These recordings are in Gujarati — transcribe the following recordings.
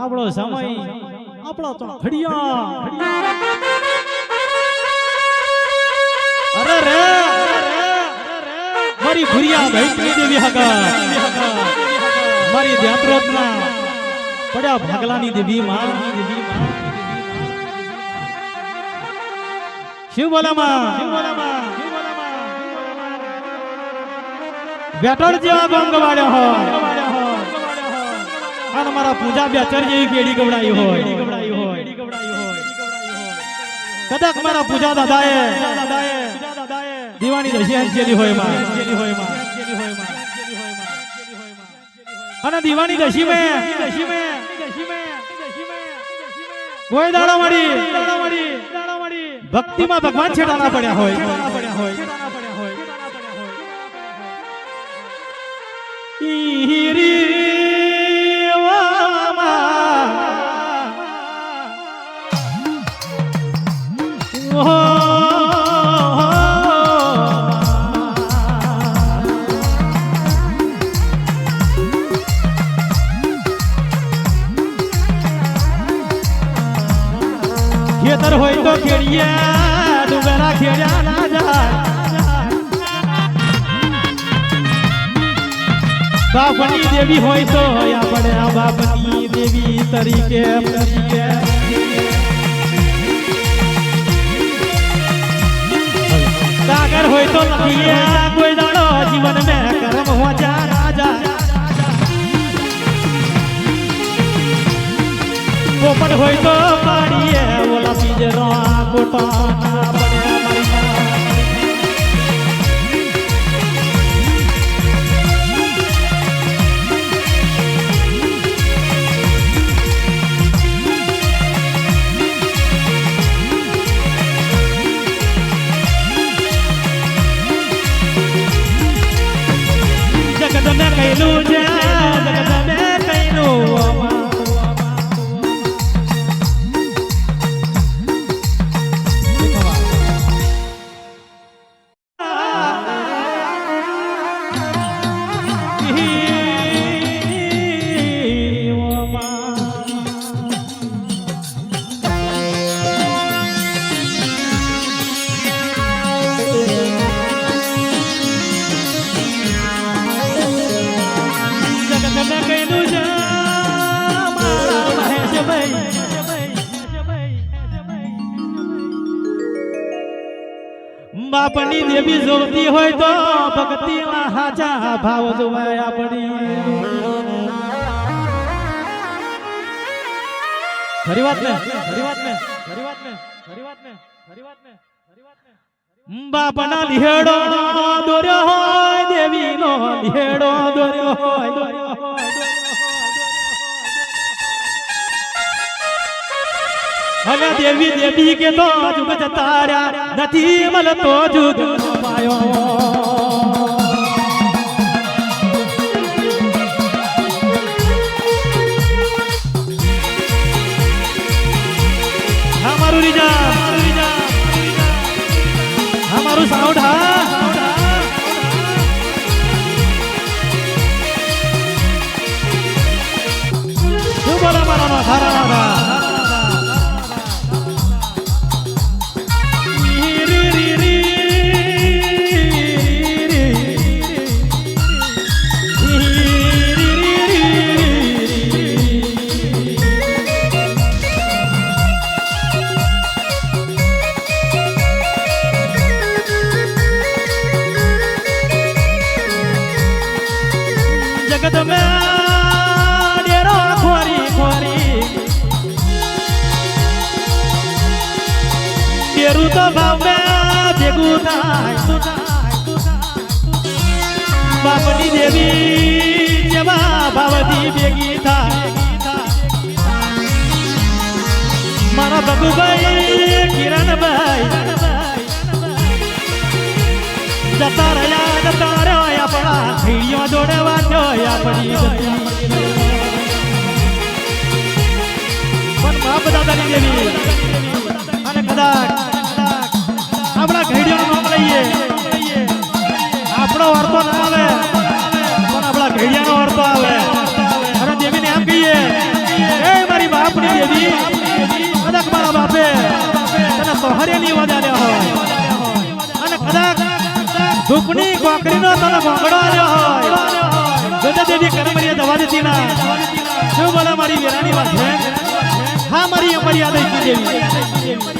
આપણો સમય આપણો તો ઘડિયા. અરે રે મારી ભુરિયા ભૈત્રી દેવી હગા. મારી ધ્યાત્રોતના પડ્યા ભાગલાની દેવી માં શિવ બોલામાં શિવ બોલામાં બેટર જેવા ભંગ વાળ્યો હોય. અને મારા પૂજા બેચર જેવી પેઢી ગવડાઈ હોય. કદાચ મારા પૂજા દાદાએ દીવાની દશી હંચેલી હોયમાં અને દીવાની દશી મે દશી મે દશી મે કોઈ દાડા મળી ભક્તિમાં ભગવાન છેડાના પડ્યા હોય. ઈરી તો ખેડિયા ડુંગરા ખેડ્યા ના જાય બાપની દેવી હોય તો આપણે આ બાપની દેવી તરીકે સાગર હોય તો લખીએ કોઈ દાડો જીવન મેં કરમ હોજા રાજા પોપટ હોય તો પાડીએ ઓલા પિંજરો ગોટા ના પડ્યા બાપની દેવી જોતી હોય તો ભક્તિ ભક્તિના હાજા ભાવ જોવાય આપણી. ખરી વાત ને ખરી વાત ને ખરી વાત ને ખરી વાત ને ખરી વાત ને ખરી વાત ને. બાપના લીહેડો દોર્યો હોય, દેવીનો લીહેડો દોર્યો હોય. અને દેવી દેવી કે તો જુગ જતા રહ્યા નથી મળતો જુગ પાયો હા ડેરું તો ભાવે ભેગું થાય. બાપની દેવી જેવા ભાવથી ભેગી થાય. મારા બગુભાઈ કિરણભાઈ, જતા રહ્યા જતા રહ્યા, આપણા ભીડીઓ જોડે વાંચો આપણી બાપ દાદાની દેવી, અને કદાચ આપણો વાર્તો ના આપણા ઘેડિયાનો વાર્તો આવે. અને દેવીને એમ કહીએ, એ મારી બાપની દેવી કદાચ બાપે તને સહરેની વાદા લે હોય કદાચ દુઃખની કોકરીનો તને ભંગડો આવ્યો હોય. ગદા દેવી કરમરીએ દવા દેતી શું બોલે મારી વેરાની વાત છે હા, મારી અમારી યાદ આવી દેવી.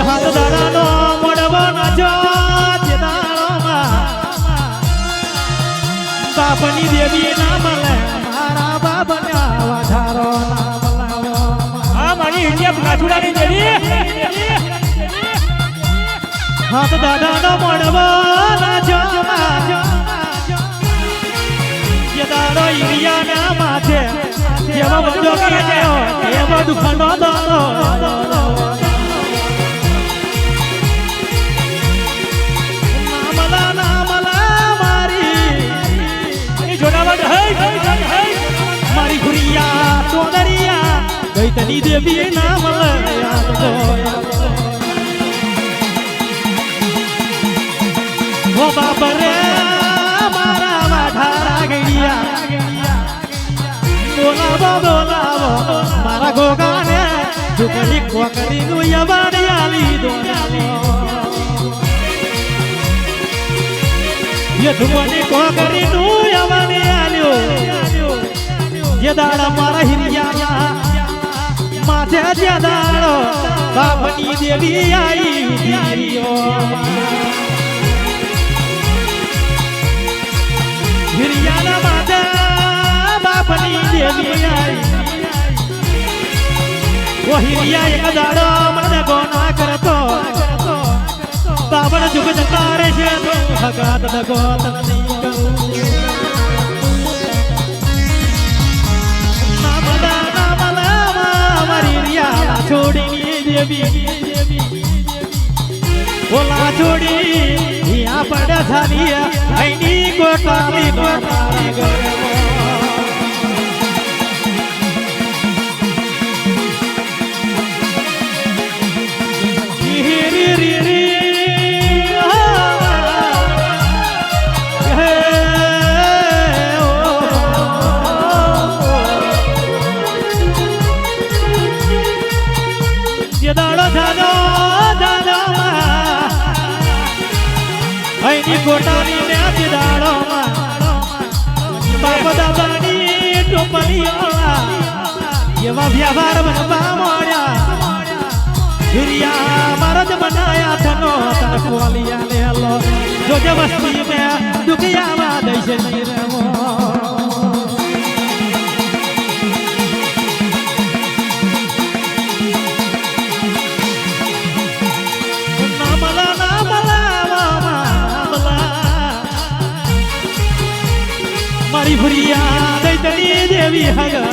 હાથ દાઢાનો મોડવો જો બાપની દેવી ના મળે ના મારી ઇન્ડિયા કાચુડાની દેવી. હાથ દાદાનો મળવો નાચો જે દાડો ઈરિયાના માથે જેવો બંધો કર્યો એવો દુખનો દાડો તની દેવીએ નામ ઓ બાપા રે મારા માઠારા ગડિયા બોલાવો બોલાવો મારા ગોગાને ઝુકડી કોકડી નું યવાડિયા લીધો યધુમની કોકડી નું યવાડિયા લ્યો યદાડા મારા હિરિયા માથે દાડો બાપની દેવી આવી હિરિયાના માતા બાપની દેવી આવી ઓ હિરિયા એક દાડો મને ગોના કરતો. તાવણ જુગ જતા રે છે તો હગાત ગોત નહીં છોડીની દેવી ઓલા છોડી યા પડ થાની આઈની ગોટાલી ટોપલીઓ એવા વ્યવહાર બનવા મળ્યા. હિરિયા મારા જ બનાયા થનો તાર કોલિયા લેલો. મારી ભુરિયા દઈ દેવી હગત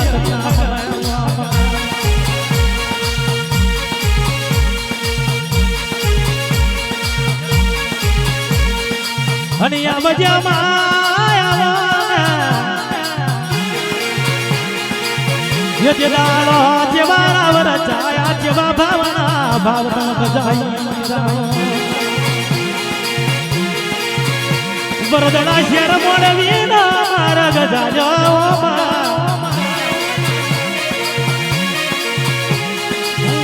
અને આ મજામાં જેવા ભાવના ભાવના બજાઈ બરોદડા શેર મોડવી ના મારા ગજા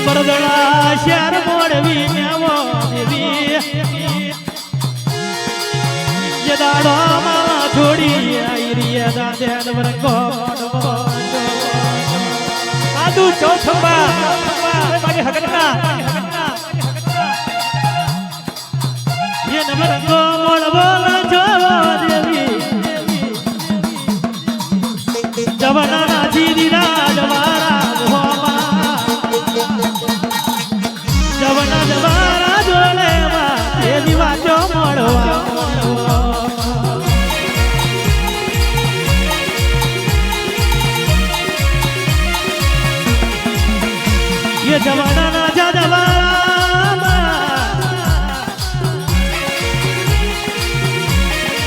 બરોદડા શેર મોડવી નેવો દેવી જે દાડો માં છોડી વરકો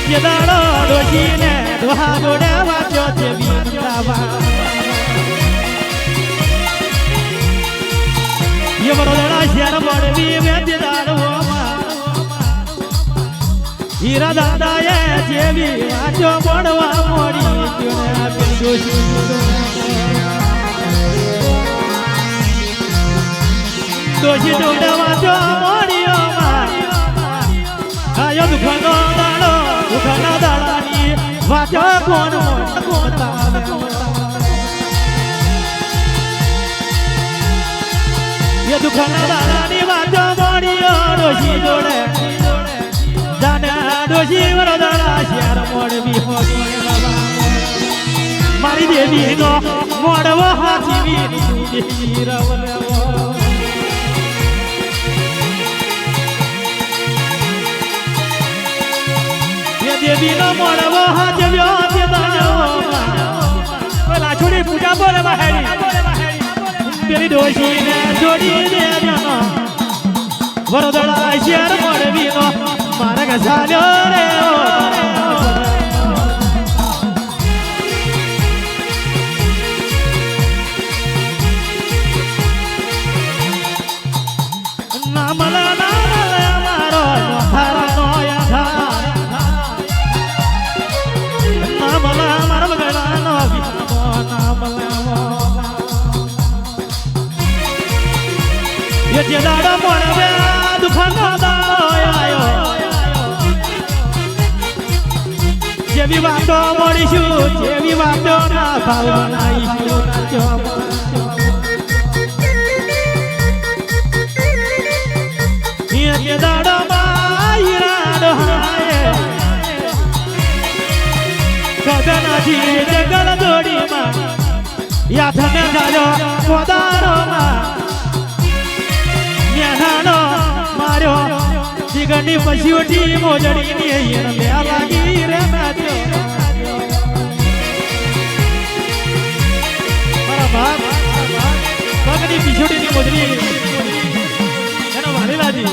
એ દાડો ડોશીને ડોહા જોડે વાંચ્યો છે વીરાવા એ વડોદરા શહેર પડવી વેચી દાડવામાં હીરા દાદાએ જેવી વાંચો પડવા મોડી જોડે આપેલી ડોશી ડોશી જોડે વાંચો મોડીઓમાં આયો દુખનો દાડો. દુખના દાડાની વાચો કોણ કોતાવે એ દુખના દાડાની વાચો મોડીઓ ડોશી જોડે. જાને ડોશી વરદાડા શેર મોડી. મારી દેવી નો મોડવો વીર દેવી રવલેવો દેવીનો મળવો હાજવ્યો તે ઓલા છોડી પૂજા બોલે બહારી. પેલી ડોશીને જોડી દે જાનો વરદળા શેર મળવીનો મારા ગઝાલ્યો રે નામલા જે દાડો મળવે દુખનો આયો. જેવી વાતો મળીશું, જેવી વાતો ના ભાવનાઈશું જગલ દોડીમાં. યાદ જાજો પોદારોમાં જીગની પછી ઉઠી મોજડી ની એને લે લાગી રે નાચો મારા બાપ પગની પીછોડી ની મોજડી એનો. વાલી લાજી.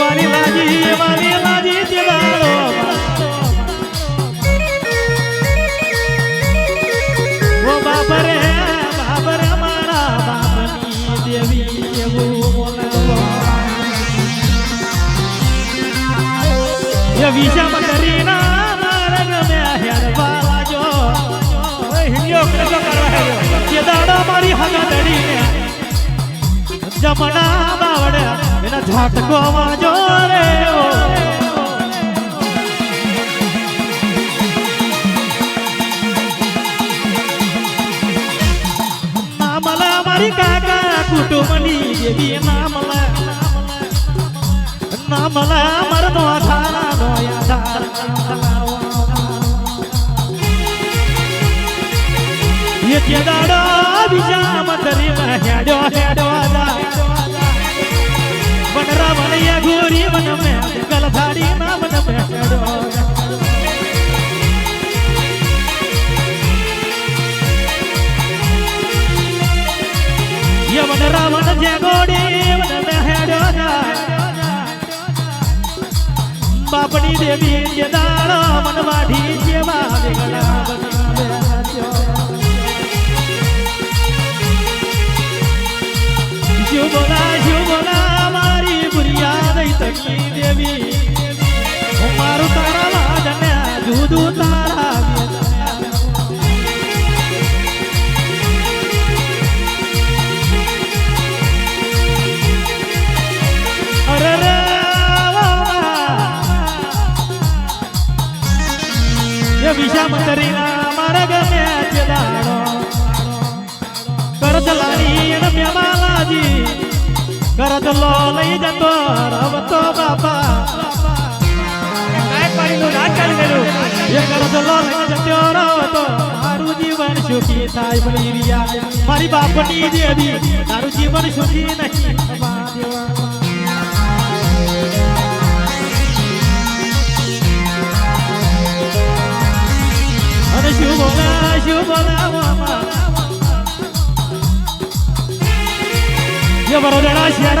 વાલી લાજી વાલી લાજી, દેવાળો બાપ રે. વિષમ કરીના માર્ગ મે હેરવા લાજો હિન્દીઓ કૃષ્ણ કરવા હેર્યો કે દાડા મારી હગદડીને જમણા બાવડે એના ઝાટકો વાજો રે ઓ નામલા કાકા કુટુંબની દેવી નામલા નામલા મરનો થારા ગોડી હેડો જા વનરા આપણી દેવી જે દાડો મનવાઢી જેવા વેગડા શિવ બોલા શિવ મારી બુરિયા નહીં તકી દેવી. મારું તારા લાડને જુદું તારા વિષા મંદરીના મારા ગમે છે દાડો કરજલાની એને મેમાલાજી કરજલો લઈ જતો રવતો બાપા મારી બાપની દેવી તારું જીવન સુખી નહીં મારે શું બોલા શું બોલા મામા વડોદરા શહેર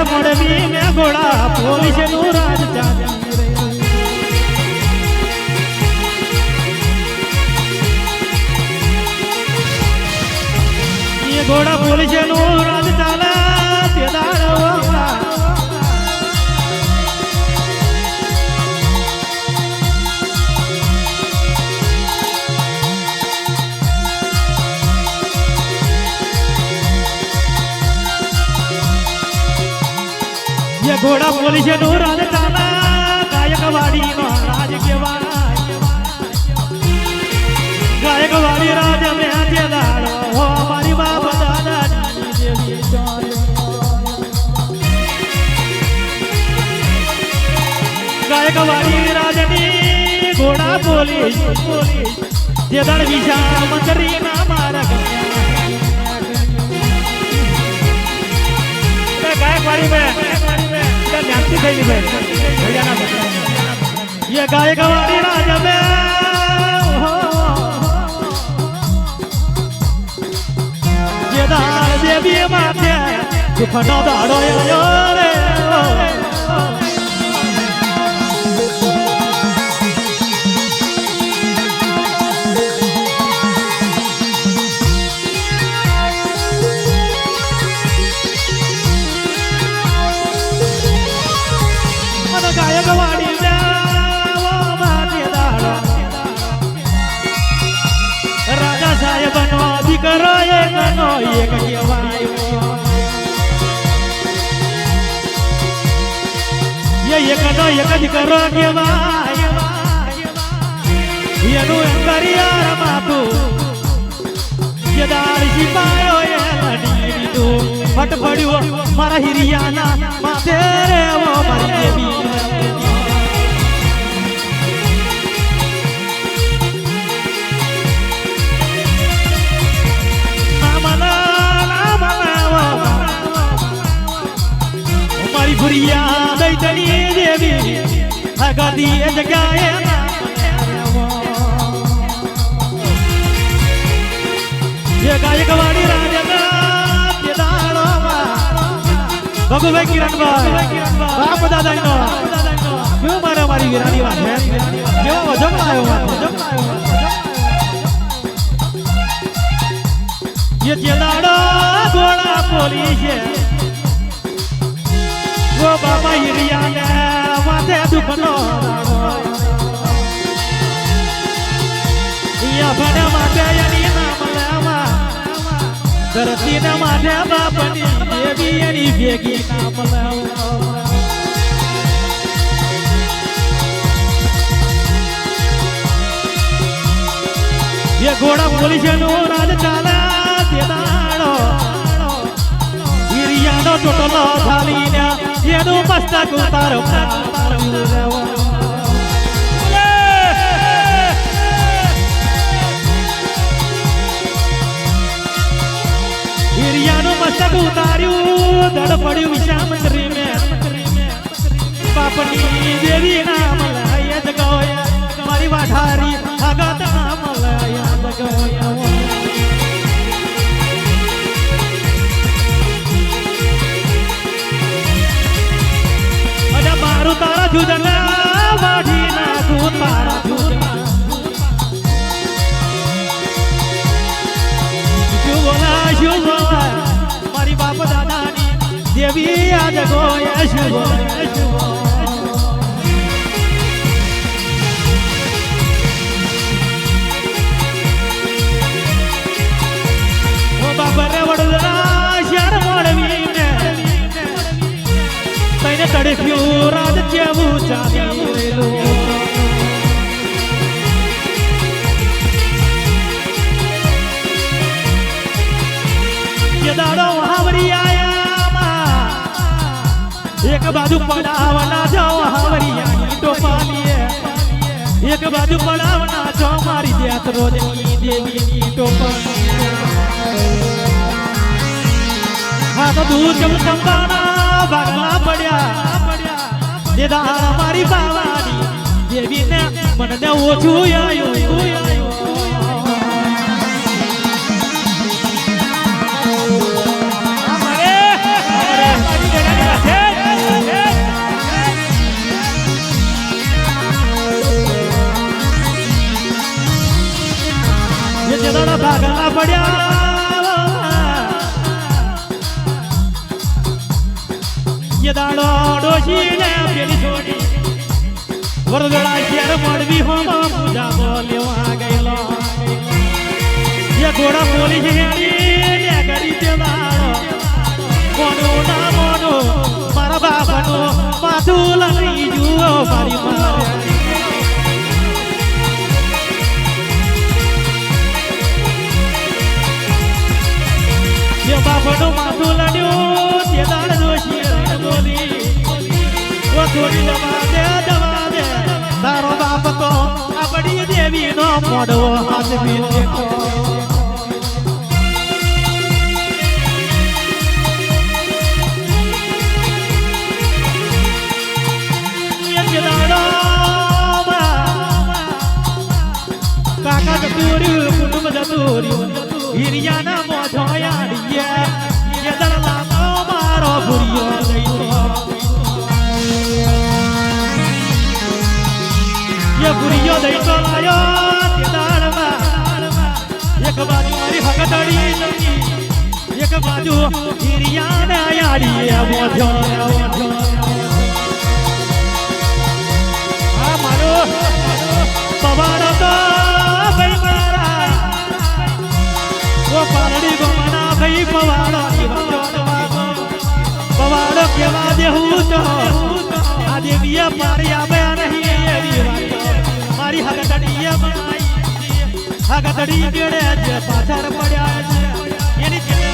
ઘોડા પોલીસનું રાજ ઘોડા પોલીસે નો રાજ તાલા ગાયક વાડી નો રાજ કેવાય ગાયક વાડી રાજ અમે આજે દાડો હો મારી બાપ દાદા ગાયક વાડી રાજની ઘોડા પોલીસ, જે દળ વિશા મંદરી ના મારા ગાયક વાડી દિખાઈ દિખાઈ યે ગાય ગવાડી રાજા મે જે દાળ દેવી માથે. જુફનો દાડો રે. એક કહેવાય એ એક એક દીકરો કહેવાય એનું એમ કરિયાર માતું જે દાળ એ લડી દેવી હગાદી એ જગ્યાએ જે ગાયકવાડી રાજના તે દાડોમાં ભગુભાઈ કિરણભાઈ બાપ દાદાનો કેવો મારા મારી વીરાની વાત છે કેવો વજમ આવ્યો વાત ये चेलाड़ो घोड़ा पोली છે ઓ બાબા હિરિયા ને પાસે દુખનો યભન માટે એની નામ લેવા ધરતીને માટે બાપની દેવી એની ભેગી નામ લેવા એ ઘોડા પોલીસ નો રાજ ચાલા તે દાડો હિરિયાનો ટોટલો થાલીને એનું મસ્તક ઉતારો હિરિયાનું મસ્તક ઉતાર્યું દડ પડ્યું વિશામંત્રી મે બાપની દેવી નામ લાય જગોયા મારી વાઢારી આગત યાદ ગોયા શું બોલા શું બોલા ઓ બાપા રે વડોદરા, શહેર મોડવીને તઈને તડફ્યું રાત જેવું ચાલી પડાવના જાઓ તો એક બાજુ પડાવના જો મારી દેત રોજની દેવીની હા, તો દૂધ ચમચંબાના ભાગમાં પડ્યા. જે દાણા મારી બાવાની, દેવીને મને ઓછું આયું. ભાગમાં પડ્યા. જે દાડો ડોશીને પેલી છોડી. વરદડા શેર મળવી હોમાં પૂજા બોલ્યો ગયેલો. જે ઘોડા બોલી હેડી ને કરી તે દાડો. મોનો ના લઈ જુઓ, મારી મારે. બાપનો માથું લડ્યું, તે દાડ દોશી બોલી, ઓ થોડી દવા દે દવા દે, તારો બાપ તો આ બડી દેવી નો મોઢો હાથ બીજે કાકા જતુર્યું કુટુંબ જતુર્યું હિરિયાના મોઢો યાડીએ એ દળલાનો મારો ભૂરિયો ગયો ભૂરિયો કેવા તો આ દેવીએ મારી આવ્યા. મારી હગદડીએ બનાવી હગદડી કેડે જે પાછળ પડ્યા છે